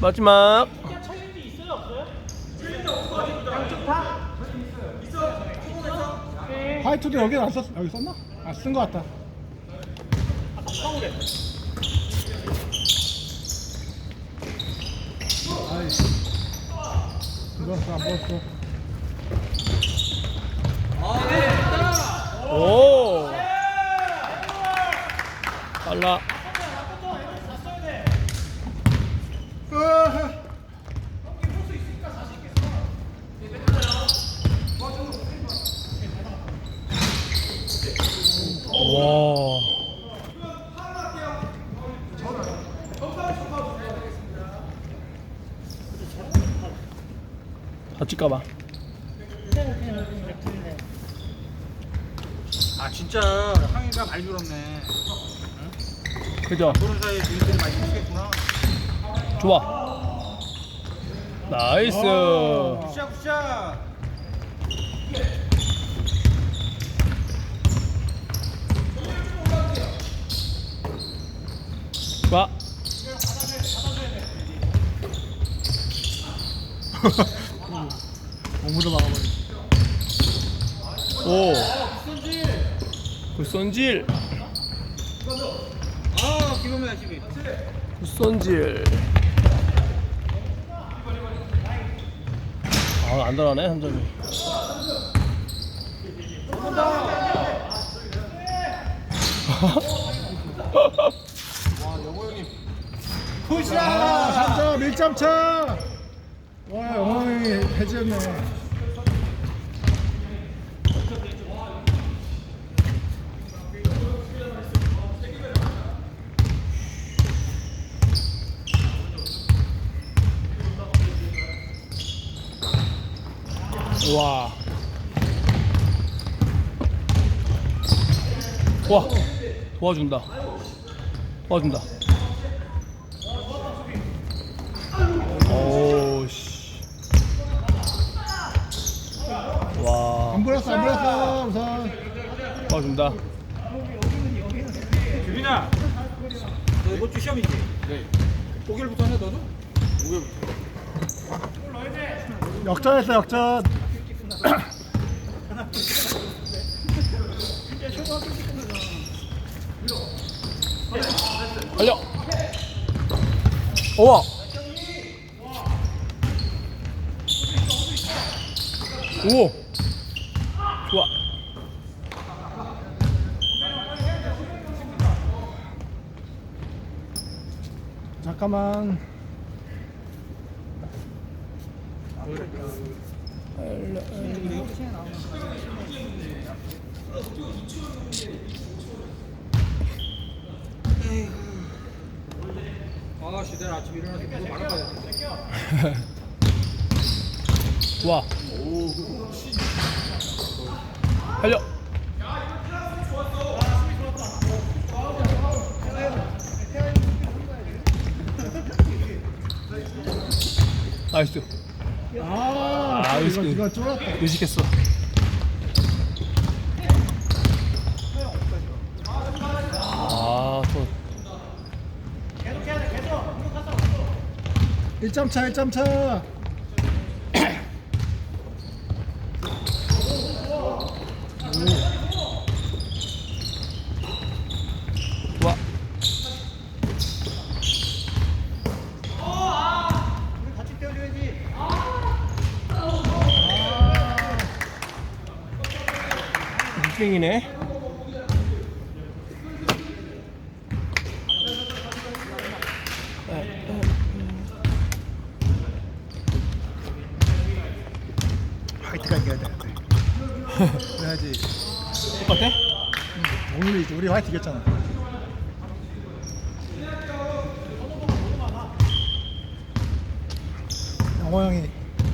마지막 화이트도 여기 안 썼, 여기 썼나? 아, 쓴거 같다. 아이, 이거 안 먹었어. 오 빨라 와 다칠까봐 아 진짜 항이가 많이 줄었네. 그죠? 그런 사이에 주인들이 많이 생겼구나. 좋아 나이스 아. 굿샷 굿샷. 와 몸으로 막아버리. 오. 굿손질. 아 기범이야 집이. 굿손질. 아, 안 들어가네, 한 점이. 아, 3점, 1점 차! 와, 영광이 해지였네. 와. 와. 도와준다. 도와준다. 오, 씨. 와. 안 불었어, 안 불었어, 우선. 도와준다. 규빈아. 너 이번 주 시험이지? 네. 목요일부터 하냐 너도? 목요일부터. 역전했어, 역전. 달려. 우와. 오. 좋아. 잠깐만. 아씨 내일 아침 일어나서 그거 말아봐야 돼. 좋아. 달려. 나이스. 아, 아, 의식- 이거 쫄았다. 의식했어. 아, 저 1점 차, 1점 차. 좋아. 빅뱅이네. 화이트가 이겨야 돼. 그래야지. 똑같아? 오늘이 이제 우리 화이트 이겼잖아. 영호 형이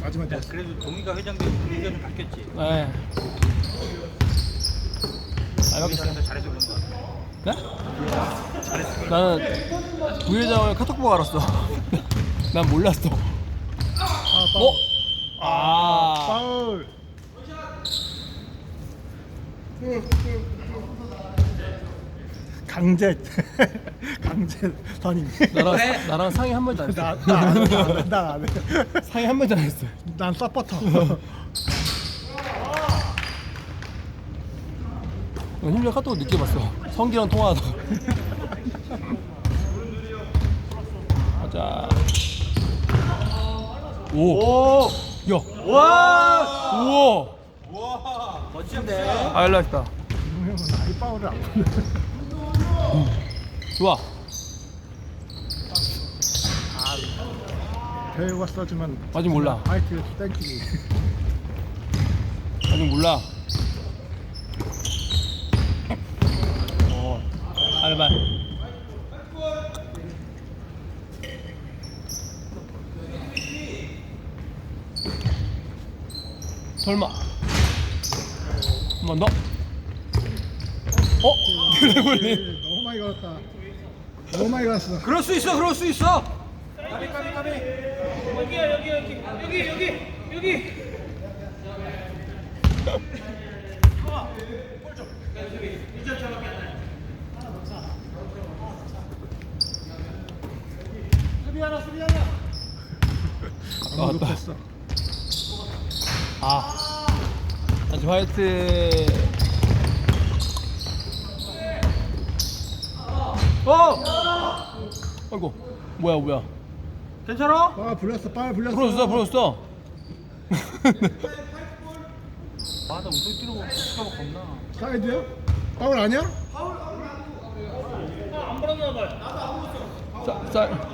마지막에 야, 그래도 동의가 회장되고 분위기가 좀 바뀌었지. 네. 그런 거야. 네? 나는 부회장을 카톡 보고 알았어. 난 몰랐어. 아, 어? 아. 파울. 강제 강제 선임. 나랑 네. 나랑 상의 한 번도 안 했어. 나나안 해. 상의 한 번도 안 했어. 난 서포터. 힘들 카톡 늦게 봤어. 성기랑 통화하다가. 가자. 오. 야. 와 우와. 멋진데 하이라이트다. 형은 아이파워를 안 보내. 좋아. 배우가 써주면 아직 몰라. 화이트 땡기기. 아직 몰라. 어. 알바. 설마. 한 번 더. 어? 드래곤이. 너무 많이 걸었다. 너무 많이 걸었어. 그럴 수 있어 그럴 수 있어 너무 나왔다. 높았어. 아. 아직 화이트. 어! 아이고. 뭐야, 뭐야. 괜찮아? 아 불렸어. 빨 불렸어. 불었어, 불었어. 아나 운동 뛰는 거 시간 겁나 사이드야? 파울 아니야? 자, 자.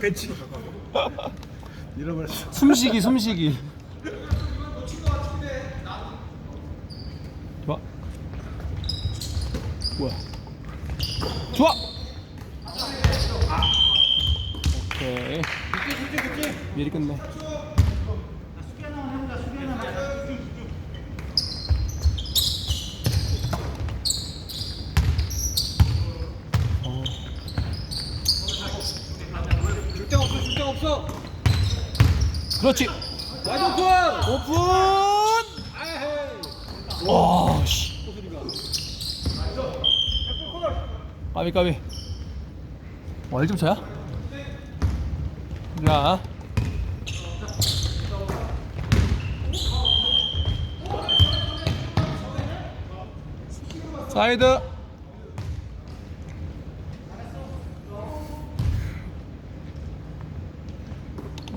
배치 잃어버렸어. 숨쉬기, 숨쉬기. 좋아. 뭐야? 좋아! 오케이. 미리 끝내. 어, 줄 데가 없어 줄 데가 없어 그렇지. 와이드 오픈 오픈! 와, 씨. 까비 까비. 와, 1점 차야? 자. 사이드.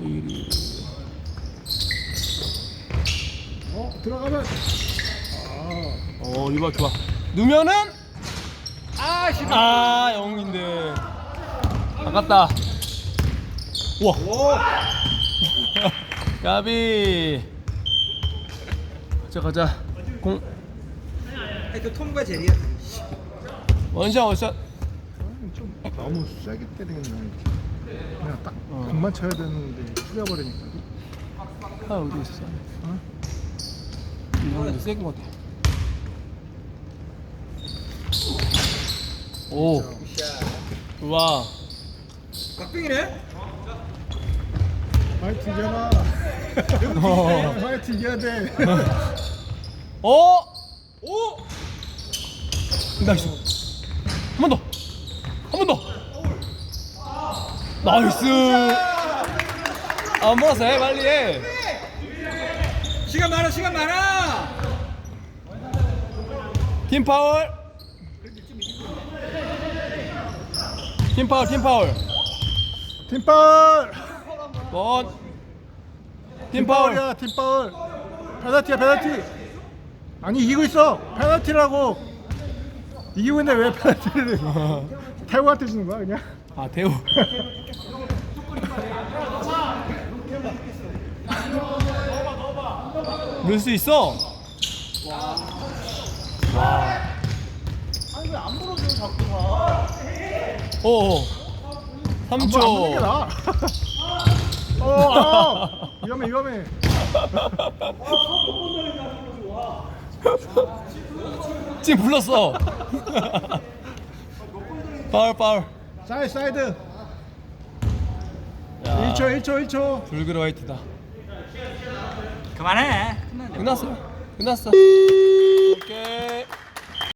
이리. 어 들어가면. 어, 이거 좋아. 누면은 아 씨. 아, 영인데. 아깝다. 우와. 오 까비. 가자 가자. 공 하여튼 톰과 제리야 원샷 원샷. 아, 좀 너무 세게 때리겠네. 그냥 딱 어. 공만 쳐야 되는데 풀려버리니까. 아 어디 있어? 어? 이거 세게 것 같아. 오. 와. 깍빙이네 화이트 이겨라. 어. 화이트 이겨야 돼. 어. 오 나이스. 한 번 더. 한 번 더. 나이스. 안 몰았어 해 빨리 해. 시간 많아 시간 많아 팀 파울. 팀 파울 팀 파울. 팀 파울. 원. 팀 파울. 팀파울이야 팀 파울. 페널티야 페널티. 아니 이기고 있어. 페널티라고. 이기고 있는데 왜 페널티를 태우한테 주는 거야 그냥? 아 대우. 넣을 수 있어. 와. 아니 왜안 불어줘? 오. 안보 는게 3초. 나아. 어, 아, 위험해 위험해. 지금 불렀어. 파울 파울. 사이드 사이드. 야, 1초 1초 1초. 불그레 화이트다. 그만해. 끝났어. 끝났어. 오케이.